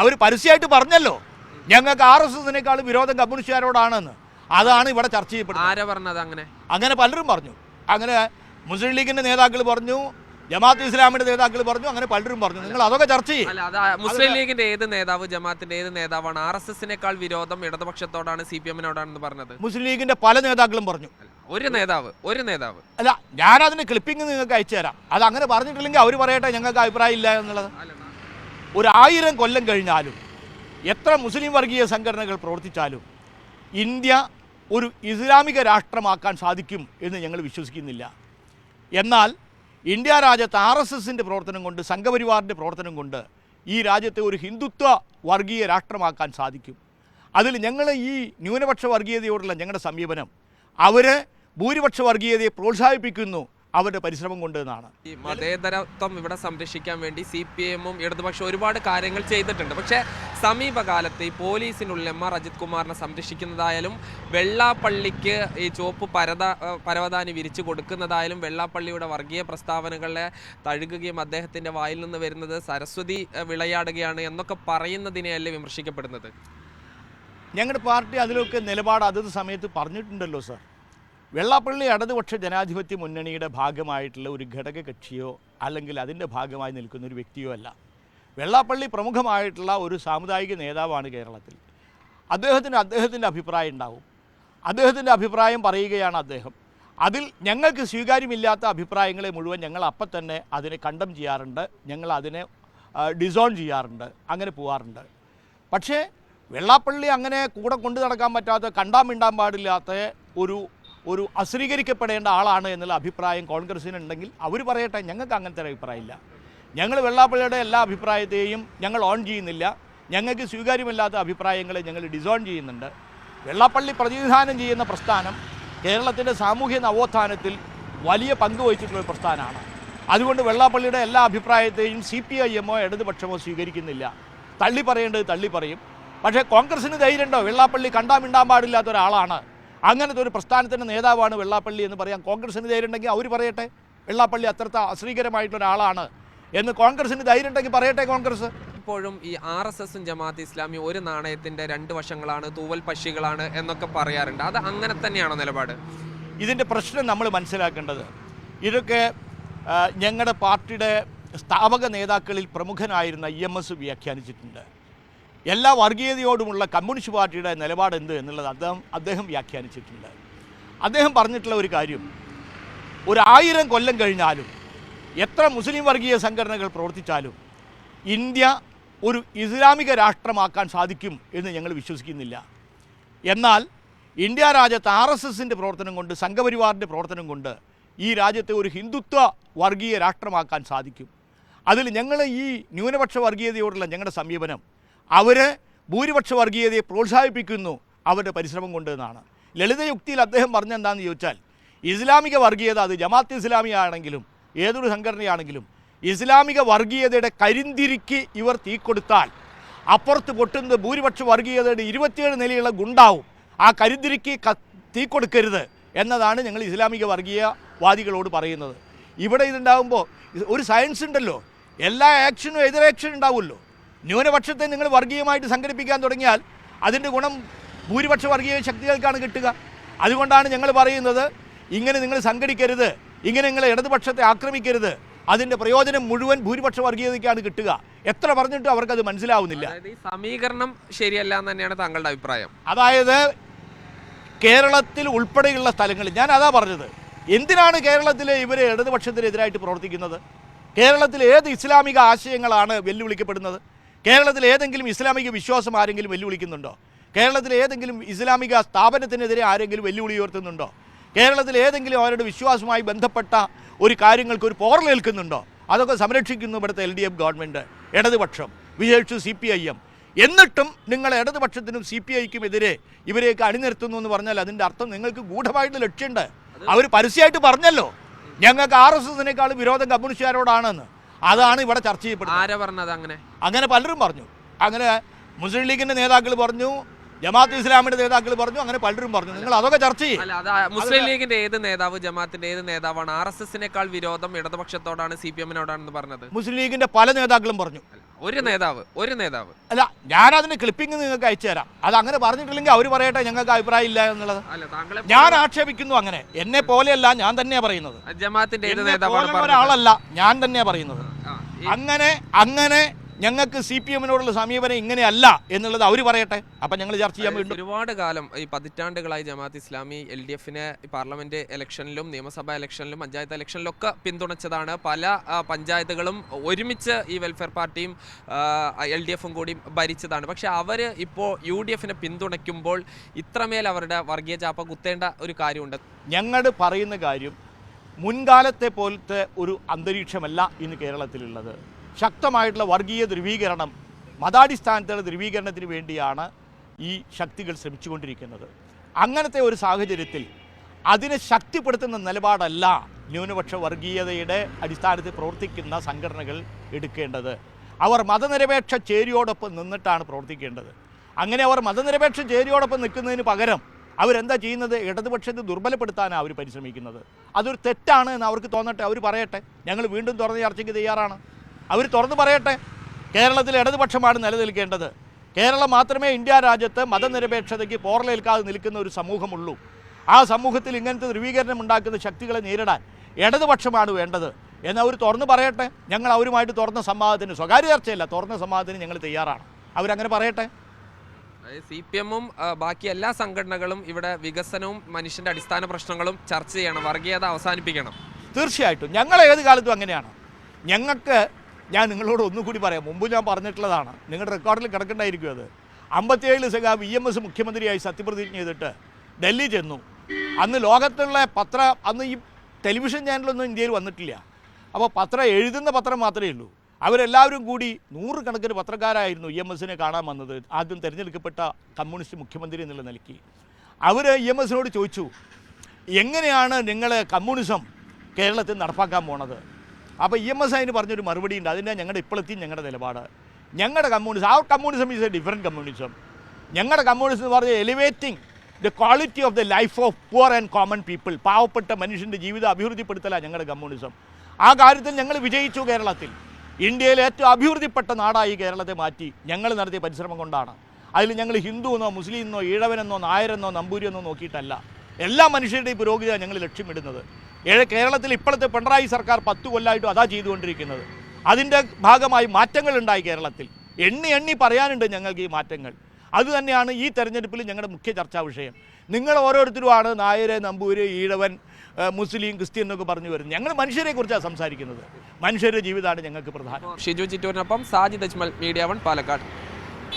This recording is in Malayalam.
അവർ പരസ്യമായിട്ട് പറഞ്ഞല്ലോ. ഞങ്ങൾക്ക് ആർ എസ് എസിനേക്കാൾ വിരോധം കമ്മ്യൂണിസ്റ്റുകാരോടാണെന്ന്. അതാണ് ഇവിടെ ചർച്ച ചെയ്യപ്പെടുന്നത്. ആരാ പറഞ്ഞത് അങ്ങനെ? അങ്ങനെ പലരും പറഞ്ഞു. അങ്ങനെ മുസ്ലിം ലീഗിന്റെ നേതാക്കൾ പറഞ്ഞു ജമാഅത്ത് ഇസ്ലാമിന്റെ നേതാക്കൾ പറഞ്ഞു അങ്ങനെ പലരും പറഞ്ഞു. നിങ്ങൾ അതൊക്കെ ചർച്ച ചെയ്യും. മുസ്ലിം ലീഗിന്റെ ഏത് നേതാവ് ജമാഅത്തിന്റെ ഏത് നേതാവാണ് ആർ എസ് എസിനേക്കാൾ വിരോധം ഇടതുപക്ഷത്തോടാണ് സി പി എമ്മിനോടാണെന്ന് പറഞ്ഞത്? മുസ്ലിം ലീഗിന്റെ പല നേതാക്കളും പറഞ്ഞു. ഒരു നേതാവ് ഒരു നേതാവ്. അല്ല ഞാൻ അതിന് ക്ലിപ്പിംഗ് നിങ്ങൾക്ക് അയച്ചു തരാം. അത് അങ്ങനെ പറഞ്ഞിട്ടില്ലെങ്കിൽ അവർ പറയട്ടെ ഞങ്ങൾക്ക് അഭിപ്രായം ഇല്ല എന്നുള്ളത് ഒരു ആയിരം കൊല്ലം കഴിഞ്ഞാലും എത്ര മുസ്ലിം വർഗീയ സംഘടനകൾ പ്രവർത്തിച്ചാലും ഇന്ത്യ ഒരു ഇസ്ലാമിക രാഷ്ട്രമാക്കാൻ സാധിക്കും എന്ന് ഞങ്ങൾ വിശ്വസിക്കുന്നില്ല. എന്നാൽ ഇന്ത്യ രാജ്യത്ത് ആർ എസ് എസിന്റെ പ്രവർത്തനം കൊണ്ട് സംഘപരിവാറിന്റെ പ്രവർത്തനം കൊണ്ട് ഈ രാജ്യത്തെ ഒരു ഹിന്ദുത്വ വർഗീയ രാഷ്ട്രമാക്കാൻ സാധിക്കും. അതിൽ ഞങ്ങൾ ഈ ന്യൂനപക്ഷ വർഗീയതയോടുള്ള ഞങ്ങളുടെ സമീപനം അവരെ ഭൂരിപക്ഷ വർഗീയതയെ പ്രോത്സാഹിപ്പിക്കുന്നു അവരുടെ പരിശ്രമം കൊണ്ട് എന്നാണ്. ഈ മതേതരത്വം ഇവിടെ സംരക്ഷിക്കാൻ വേണ്ടി സി പി എമ്മും ഇടതുപക്ഷം ഒരുപാട് കാര്യങ്ങൾ ചെയ്തിട്ടുണ്ട്. പക്ഷേ സമീപകാലത്ത് ഈ പോലീസിനുള്ളിൽ എം ആർ അജിത് കുമാറിനെ സംരക്ഷിക്കുന്നതായാലും വെള്ളാപ്പള്ളിക്ക് ഈ ചുവപ്പ് പരത പരവതാനി വിരിച്ചു കൊടുക്കുന്നതായാലും വെള്ളാപ്പള്ളിയുടെ വർഗീയ പ്രസ്താവനകളെ തഴുകുകയും അദ്ദേഹത്തിന്റെ വായിൽ നിന്ന് വരുന്നത് സരസ്വതി വിളയാടുകയാണ് എന്നൊക്കെ പറയുന്നതിനെയല്ലേ വിമർശിക്കപ്പെടുന്നത്? ഞങ്ങളുടെ പാർട്ടി അതിലൊക്കെ നിലപാട് അതത് സമയത്ത് പറഞ്ഞിട്ടുണ്ടല്ലോ സർ. വെള്ളാപ്പള്ളി ഇടതുപക്ഷ ജനാധിപത്യ മുന്നണിയുടെ ഭാഗമായിട്ടുള്ള ഒരു ഘടക കക്ഷിയോ അല്ലെങ്കിൽ അതിന്റെ ഭാഗമായി നിൽക്കുന്ന ഒരു വ്യക്തിയോ അല്ല. വെള്ളാപ്പള്ളി പ്രമുഖമായിട്ടുള്ള ഒരു സാമുദായിക നേതാവാണ് കേരളത്തിൽ. അദ്ദേഹത്തിന് അദ്ദേഹത്തിന്റെ അഭിപ്രായം ഉണ്ടാവും. അദ്ദേഹത്തിന്റെ അഭിപ്രായം പറയുകയാണ് അദ്ദേഹം. അതിൽ ഞങ്ങൾക്ക് സ്വീകാര്യമില്ലാത്ത അഭിപ്രായങ്ങളെ മുഴുവൻ ഞങ്ങൾ അപ്പം തന്നെ അതിനെ കണ്ടം ചെയ്യാറുണ്ട്. ഞങ്ങൾ അതിനെ ഡിസോൺ ചെയ്യാറുണ്ട്. അങ്ങനെ പോവാറുണ്ട്. പക്ഷേ വെള്ളാപ്പള്ളി അങ്ങനെ കൂടെ കൊണ്ടു നടക്കാൻ പറ്റാത്ത കണ്ടാമിണ്ടാൻ പാടില്ലാത്ത ഒരു ഒരു അശ്രീകരിക്കപ്പെടേണ്ട ആളാണ് എന്നുള്ള അഭിപ്രായം കോൺഗ്രസ്സിനുണ്ടെങ്കിൽ അവർ പറയട്ടെ ഞങ്ങൾക്ക് അങ്ങനത്തെ ഒരു അഭിപ്രായമില്ല. ഞങ്ങൾ വെള്ളാപ്പള്ളിയുടെ എല്ലാ അഭിപ്രായത്തെയും ഞങ്ങൾ ഓൺ ചെയ്യുന്നില്ല. ഞങ്ങൾക്ക് സ്വീകാര്യമല്ലാത്ത അഭിപ്രായങ്ങളെ ഞങ്ങൾ ഡിസോൺ ചെയ്യുന്നുണ്ട്. വെള്ളാപ്പള്ളി പ്രതിനിധാനം ചെയ്യുന്ന പ്രസ്ഥാനം കേരളത്തിന്റെ സാമൂഹ്യ നവോത്ഥാനത്തിൽ വലിയ പങ്ക് വഹിച്ചിട്ടുള്ള ഒരു പ്രസ്ഥാനമാണ്. അതുകൊണ്ട് വെള്ളാപ്പള്ളിയുടെ എല്ലാ അഭിപ്രായത്തെയും സി പി ഐ എമ്മോ ഇടതുപക്ഷമോ സ്വീകരിക്കുന്നില്ല. തള്ളി പറയേണ്ടത് തള്ളി പറയും. പക്ഷേ കോൺഗ്രസിന് ധൈര്യമുണ്ടോ? വെള്ളാപ്പള്ളി കണ്ടാമിണ്ടാൻ പാടില്ലാത്ത ഒരാളാണ് അങ്ങനത്തെ ഒരു പ്രസ്ഥാനത്തിന്റെ നേതാവാണ് വെള്ളാപ്പള്ളി എന്ന് പറയാം. കോൺഗ്രസിന് ധൈര്യം ഉണ്ടെങ്കിൽ അവർ പറയട്ടെ. വെള്ളാപ്പള്ളി അത്രത്തെ അശ്രീകരമായിട്ടുള്ള ഒരാളാണ് എന്ന് കോൺഗ്രസിന് ധൈര്യം ഉണ്ടെങ്കിൽ പറയട്ടെ കോൺഗ്രസ്. ഇപ്പോഴും ഈ ആർ എസ് എസും ജമാഅത്ത് ഇസ്ലാമി ഒരു നാണയത്തിന്റെ രണ്ട് വശങ്ങളാണ് തൂവൽ പക്ഷികളാണ് എന്നൊക്കെ പറയാറുണ്ട്. അത് അങ്ങനെ തന്നെയാണോ നിലപാട്? ഇതിന്റെ പ്രശ്നം നമ്മൾ മനസ്സിലാക്കേണ്ടത് ഇതൊക്കെ ഞങ്ങളുടെ പാർട്ടിയുടെ സ്ഥാപക നേതാക്കളിൽ പ്രമുഖനായിരുന്ന ഇ എം എസ് വ്യാഖ്യാനിച്ചിട്ടുണ്ട്. എല്ലാ വർഗീയതയോടുമുള്ള കമ്മ്യൂണിസ്റ്റ് പാർട്ടിയുടെ നിലപാട് എന്ത് എന്നുള്ളത് അദ്ദേഹം അദ്ദേഹം വ്യാഖ്യാനിച്ചിട്ടുണ്ട്. അദ്ദേഹം പറഞ്ഞിട്ടുള്ള ഒരു കാര്യം ഒരു ആയിരം കൊല്ലം കഴിഞ്ഞാലും എത്ര മുസ്ലിം വർഗീയ സംഘടനകൾ പ്രവർത്തിച്ചാലും ഇന്ത്യ ഒരു ഇസ്ലാമിക രാഷ്ട്രമാക്കാൻ സാധിക്കും എന്ന് ഞങ്ങൾ വിശ്വസിക്കുന്നില്ല. എന്നാൽ ഇന്ത്യ രാജ്യത്ത് ആർ എസ് എസിന്റെ പ്രവർത്തനം കൊണ്ട് സംഘപരിവാറിന്റെ പ്രവർത്തനം കൊണ്ട് ഈ രാജ്യത്തെ ഒരു ഹിന്ദുത്വ വർഗീയ രാഷ്ട്രമാക്കാൻ സാധിക്കും. അതിൽ ഞങ്ങൾ ഈ ന്യൂനപക്ഷ വർഗീയതയോടുള്ള ഞങ്ങളുടെ സമീപനം അവർ ഭൂരിപക്ഷ വർഗീയതയെ പ്രോത്സാഹിപ്പിക്കുന്നു അവരുടെ പരിശ്രമം കൊണ്ട് എന്നാണ്. ലളിതയുക്തിയിൽ അദ്ദേഹം പറഞ്ഞെന്താണെന്ന് ചോദിച്ചാൽ ഇസ്ലാമിക വർഗീയത അത് ജമാഅത്ത് ഇസ്ലാമി ആണെങ്കിലും ഏതൊരു സംഘടനയാണെങ്കിലും ഇസ്ലാമിക വർഗീയതയുടെ കരിന്തിരിക്ക് ഇവർ തീ കൊടുത്താൽ അപ്പുറത്ത് പൊട്ടുന്നത് ഭൂരിപക്ഷ വർഗീയതയുടെ ഇരുപത്തിയേഴ് നിലയുള്ള ഗുണ്ടാവും. ആ കരിന്തിരിക്ക് തീ കൊടുക്കരുത് എന്നതാണ് ഞങ്ങൾ ഇസ്ലാമിക വർഗീയവാദികളോട് പറയുന്നത്. ഇവിടെ ഇതുണ്ടാകുമ്പോൾ ഒരു സയൻസ് ഉണ്ടല്ലോ. എല്ലാ ആക്ഷനും എതിരാക്ഷനും ഉണ്ടാവുമല്ലോ. ന്യൂനപക്ഷത്തെ നിങ്ങൾ വർഗീയമായിട്ട് സംഘടിപ്പിക്കാൻ തുടങ്ങിയാൽ അതിന്റെ ഗുണം ഭൂരിപക്ഷ വർഗീയ ശക്തികൾക്കാണ് കിട്ടുക. അതുകൊണ്ടാണ് ഞങ്ങൾ പറയുന്നത് ഇങ്ങനെ നിങ്ങൾ സംഘടിക്കരുത് ഇങ്ങനെ നിങ്ങൾ ഇടതുപക്ഷത്തെ ആക്രമിക്കരുത് അതിന്റെ പ്രയോജനം മുഴുവൻ ഭൂരിപക്ഷ വർഗീയതയ്ക്കാണ് കിട്ടുക. എത്ര പറഞ്ഞിട്ടും അവർക്കത് മനസ്സിലാവുന്നില്ല. സമീകരണം ശരിയല്ല എന്ന് തന്നെയാണ് താങ്കളുടെ അഭിപ്രായം. അതായത് കേരളത്തിൽ ഉൾപ്പെടെയുള്ള സ്ഥലങ്ങളിൽ ഞാൻ അതാ പറഞ്ഞത് എന്തിനാണ് കേരളത്തിലെ ഇവർ ഇടതുപക്ഷത്തിനെതിരായിട്ട് പ്രവർത്തിക്കുന്നത്? കേരളത്തിൽ ഏത് ഇസ്ലാമിക ആശയങ്ങളാണ് വെല്ലുവിളിക്കപ്പെടുന്നത്? കേരളത്തിൽ ഏതെങ്കിലും ഇസ്ലാമിക വിശ്വാസം ആരെങ്കിലും വെല്ലുവിളിക്കുന്നുണ്ടോ? കേരളത്തിൽ ഏതെങ്കിലും ഇസ്ലാമിക സ്ഥാപനത്തിനെതിരെ ആരെങ്കിലും വെല്ലുവിളി ഉയർത്തുന്നുണ്ടോ? കേരളത്തിൽ ഏതെങ്കിലും അവരുടെ വിശ്വാസവുമായി ബന്ധപ്പെട്ട ഒരു കാര്യങ്ങൾക്ക് ഒരു പോറലേൽക്കുന്നുണ്ടോ അതൊക്കെ സംരക്ഷിക്കുന്നു ഇവിടുത്തെ എൽ ഡി എഫ് ഗവൺമെന്റ് ഇടതുപക്ഷം വിശേഷിച്ച് സി പി ഐ എം. എന്നിട്ടും നിങ്ങൾ ഇടതുപക്ഷത്തിനും സി പി ഐക്കും എതിരെ ഇവരെയൊക്കെ അണിനിരത്തുന്നു എന്ന് പറഞ്ഞാൽ അതിന്റെ അർത്ഥം നിങ്ങൾക്ക് ഗൂഢമായിട്ട് ലക്ഷ്യമുണ്ട്. അവർ പരസ്യമായിട്ട് പറഞ്ഞല്ലോ. ഞങ്ങൾക്ക് ആർ എസ് എസിനേക്കാൾ വിരോധം കമ്മ്യൂണിസ്റ്റുകാരോടാണെന്ന്. അതാണ് ഇവിടെ ചർച്ച ചെയ്യപ്പെടുന്നത്. ആരാ പറഞ്ഞത് അങ്ങനെ? അങ്ങനെ പലരും പറഞ്ഞു. അങ്ങനെ മുസ്ലിം ലീഗിന്റെ നേതാക്കൾ പറഞ്ഞു ജമാഅത്ത് ഇസ്ലാമിന്റെ നേതാക്കൾ പറഞ്ഞു അങ്ങനെ പലരും പറഞ്ഞു. നിങ്ങൾ അതൊക്കെ ചർച്ച ചെയ്യും. മുസ്ലിം ലീഗിന്റെ ഏത് നേതാവ് ജമാഅത്തിന്റെ ഏത് നേതാവാണ് ആർ എസ് എസിനേക്കാൾ വിരോധം ഇടതുപക്ഷത്തോടാണ് സി പി എമ്മിനോടാണെന്ന് പറഞ്ഞത്? മുസ്ലിം ലീഗിന്റെ പല നേതാക്കളും പറഞ്ഞു. ഒരു നേതാവ് ഒരു നേതാവ്. അല്ല ഞാൻ ഞാനതിന് ക്ലിപ്പിംഗ് നിങ്ങൾക്ക് അയച്ചു തരാം. അത് അങ്ങനെ പറഞ്ഞിട്ടില്ലെങ്കിൽ അവർ പറയട്ടെ ഞങ്ങൾക്ക് അഭിപ്രായം ഇല്ല എന്നുള്ളത്. ഞാൻ ആക്ഷേപിക്കുന്നു അങ്ങനെ. എന്നെ പോലെയല്ല ഞാൻ തന്നെയാ പറയുന്നത്. ജമാഅത്തിന്റെ ഒരാളല്ല ഞാൻ തന്നെയാ പറയുന്നത്. അങ്ങനെ അങ്ങനെ ഞങ്ങൾക്ക് സി പി എമ്മിനോടുള്ള സമീപനം ഇങ്ങനെയല്ല എന്നുള്ളത് അവർ പറയട്ടെ. അപ്പം ഞങ്ങൾ ചർച്ച ചെയ്യാൻ വീണ്ടും ഒരുപാട് കാലം ഈ പതിറ്റാണ്ടുകളായി ജമാഅത്ത് ഇസ്ലാമി എൽ ഡി എഫിനെ പാർലമെന്റ് ഇലക്ഷനിലും നിയമസഭാ ഇലക്ഷനിലും പഞ്ചായത്ത് ഇലക്ഷനിലും ഒക്കെ പിന്തുണച്ചതാണ്. പല പഞ്ചായത്തുകളും ഒരുമിച്ച് ഈ വെൽഫെയർ പാർട്ടിയും എൽ ഡി എഫും കൂടി ഭരിച്ചതാണ്. പക്ഷേ അവർ ഇപ്പോൾ യു ഡി എഫിനെ പിന്തുണയ്ക്കുമ്പോൾ ഇത്രമേൽ അവരുടെ വർഗീയ ചാപ്പ കുത്തേണ്ട ഒരു കാര്യമുണ്ട്. ഞങ്ങൾ പറയുന്ന കാര്യം മുൻകാലത്തെ പോലത്തെ ഒരു അന്തരീക്ഷമല്ല ഇന്ന് കേരളത്തിലുള്ളത്. ശക്തമായിട്ടുള്ള വർഗീയ ധ്രുവീകരണം മതാടിസ്ഥാനത്തിലുള്ള ധ്രുവീകരണത്തിന് വേണ്ടിയാണ് ഈ ശക്തികൾ ശ്രമിച്ചുകൊണ്ടിരിക്കുന്നത്. അങ്ങനത്തെ ഒരു സാഹചര്യത്തിൽ അതിനെ ശക്തിപ്പെടുത്തുന്ന നിലപാടല്ല ന്യൂനപക്ഷ വർഗീയതയുടെ അടിസ്ഥാനത്തിൽ പ്രവർത്തിക്കുന്ന സംഘടനകൾ എടുക്കേണ്ടത്. അവർ മതനിരപേക്ഷ ചേരിയോടൊപ്പം നിന്നിട്ടാണ് പ്രവർത്തിക്കേണ്ടത്. അങ്ങനെ അവർ മതനിരപേക്ഷ ചേരിയോടൊപ്പം നിൽക്കുന്നതിന് പകരം അവരെന്താ ചെയ്യുന്നത്? ഇടതുപക്ഷത്തെ ദുർബലപ്പെടുത്താനാണ് അവർ പരിശ്രമിക്കുന്നത്. അതൊരു തെറ്റാണ് എന്ന് അവർക്ക് തോന്നട്ടെ. അവർ പറയട്ടെ. ഞങ്ങൾ വീണ്ടും തുറന്ന് ചർച്ചയ്ക്ക് തയ്യാറാണ്. അവർ തുറന്ന് പറയട്ടെ. കേരളത്തിൽ ഇടതുപക്ഷമാണ് നിലനിൽക്കേണ്ടത്. കേരളം മാത്രമേ ഇന്ത്യ രാജ്യത്ത് മതനിരപേക്ഷതയ്ക്ക് പോറലേൽക്കാതെ നിൽക്കുന്ന ഒരു സമൂഹമുള്ളൂ. ആ സമൂഹത്തിൽ ഇങ്ങനത്തെ ധ്രുവീകരണം ഉണ്ടാക്കുന്ന ശക്തികളെ നേരിടാൻ ഇടതുപക്ഷമാണ് വേണ്ടത്. എന്ന് അവർ തുറന്ന് പറയട്ടെ. ഞങ്ങൾ അവരുമായിട്ട് തുറന്ന സംവാദത്തിന് സ്വകാര്യ ചർച്ചയല്ല. തുറന്ന സംവാദത്തിന് ഞങ്ങൾ തയ്യാറാണ്. അവരങ്ങനെ പറയട്ടെ. സി പി എമ്മും ബാക്കി എല്ലാ സംഘടനകളും ഇവിടെ വികസനവും മനുഷ്യന്റെ അടിസ്ഥാന പ്രശ്നങ്ങളും ചർച്ച ചെയ്യണം വർഗീയത അവസാനിപ്പിക്കണം. തീർച്ചയായിട്ടും. ഞങ്ങൾ ഏത് കാലത്തും അങ്ങനെയാണ്. ഞങ്ങൾക്ക് ഞാൻ നിങ്ങളോട് ഒന്നുകൂടി പറയാം. മുമ്പ് ഞാൻ പറഞ്ഞിട്ടുള്ളതാണ്. നിങ്ങളുടെ റെക്കോർഡിൽ കിടക്കണ്ടായിരിക്കും അത്. അമ്പത്തിയേഴിൽ സഖാ വി എം എസ് മുഖ്യമന്ത്രിയായി സത്യപ്രതിജ്ഞ ചെയ്തിട്ട് ഡൽഹി ചെന്നു. അന്ന് ലോകത്തുള്ള പത്ര അന്ന് ഈ ടെലിവിഷൻ ചാനലൊന്നും ഇന്ത്യയിൽ വന്നിട്ടില്ല. അപ്പോൾ പത്രം എഴുതുന്ന പത്രം മാത്രമേ ഉള്ളൂ. അവരെല്ലാവരും കൂടി നൂറുകണക്കിന് പത്രക്കാരായിരുന്നു ഇ എം എസിനെ കാണാൻ വന്നത്. ആദ്യം തിരഞ്ഞെടുക്കപ്പെട്ട കമ്മ്യൂണിസ്റ്റ് മുഖ്യമന്ത്രി എന്നുള്ള നിലയ്ക്ക്. അവർ ഇ എം എസിനോട് ചോദിച്ചു എങ്ങനെയാണ് നിങ്ങൾ കമ്മ്യൂണിസം കേരളത്തിൽ നടപ്പാക്കാൻ പോണത്? അപ്പോൾ ഇ എം എസ് അതിന് പറഞ്ഞൊരു മറുപടി ഉണ്ട്. അതിന്റെ ഞങ്ങളുടെ ഇപ്പോഴത്തെയും ഞങ്ങളുടെ നിലപാട്. ഞങ്ങളുടെ കമ്മ്യൂണിസം ആ communism is a different communism. ഞങ്ങളുടെ കമ്മ്യൂണിസം എന്ന് പറഞ്ഞാൽ elevating the quality of the life of poor and common people പാവപ്പെട്ട മനുഷ്യന്റെ ജീവിതം അഭിവൃദ്ധിപ്പെടുത്തലാണ് ഞങ്ങളുടെ കമ്മ്യൂണിസം. ആ കാര്യത്തിൽ ഞങ്ങൾ വിജയിച്ചു കേരളത്തിൽ. ഇന്ത്യയിലെ ഏറ്റവും അഭിവൃദ്ധിപ്പെട്ട നാടായി കേരളത്തെ മാറ്റി ഞങ്ങൾ നടത്തിയ പരിശ്രമം കൊണ്ടാണ്. അതിൽ ഞങ്ങൾ ഹിന്ദു എന്നോ മുസ്ലിം എന്നോ ഈഴവനെന്നോ നായരെന്നോ നമ്പൂരി എന്നോ നോക്കിയിട്ടല്ല. എല്ലാ മനുഷ്യരുടെയും പുരോഗതിയാണ് ഞങ്ങൾ ലക്ഷ്യമിടുന്നത്. ഏഴ് കേരളത്തിൽ ഇപ്പോഴത്തെ പിണറായി സർക്കാർ പത്ത് കൊല്ലമായിട്ടും അതാ ചെയ്തുകൊണ്ടിരിക്കുന്നത്. അതിന്റെ ഭാഗമായി മാറ്റങ്ങൾ ഉണ്ടായി കേരളത്തിൽ. എണ്ണി എണ്ണി പറയാനുണ്ട് ഞങ്ങൾക്ക് ഈ മാറ്റങ്ങൾ. അതുതന്നെയാണ് ഈ തെരഞ്ഞെടുപ്പിൽ ഞങ്ങളുടെ മുഖ്യ ചർച്ചാ വിഷയം. നിങ്ങൾ ഓരോരുത്തരുമാണ് നായര് നമ്പൂര് ഈഴവൻ മുസ്ലിം ക്രിസ്ത്യൻ എന്നൊക്കെ പറഞ്ഞു വരുന്നത്. ഞങ്ങൾ മനുഷ്യരെക്കുറിച്ചാണ് സംസാരിക്കുന്നത്. മനുഷ്യരുടെ ജീവിതമാണ് ഞങ്ങൾക്ക് പ്രധാനം. ഷിജു ചിറ്റൂരിനൊപ്പം സാജിദ് അജ്മൽ മീഡിയ വൺ പാലക്കാട്.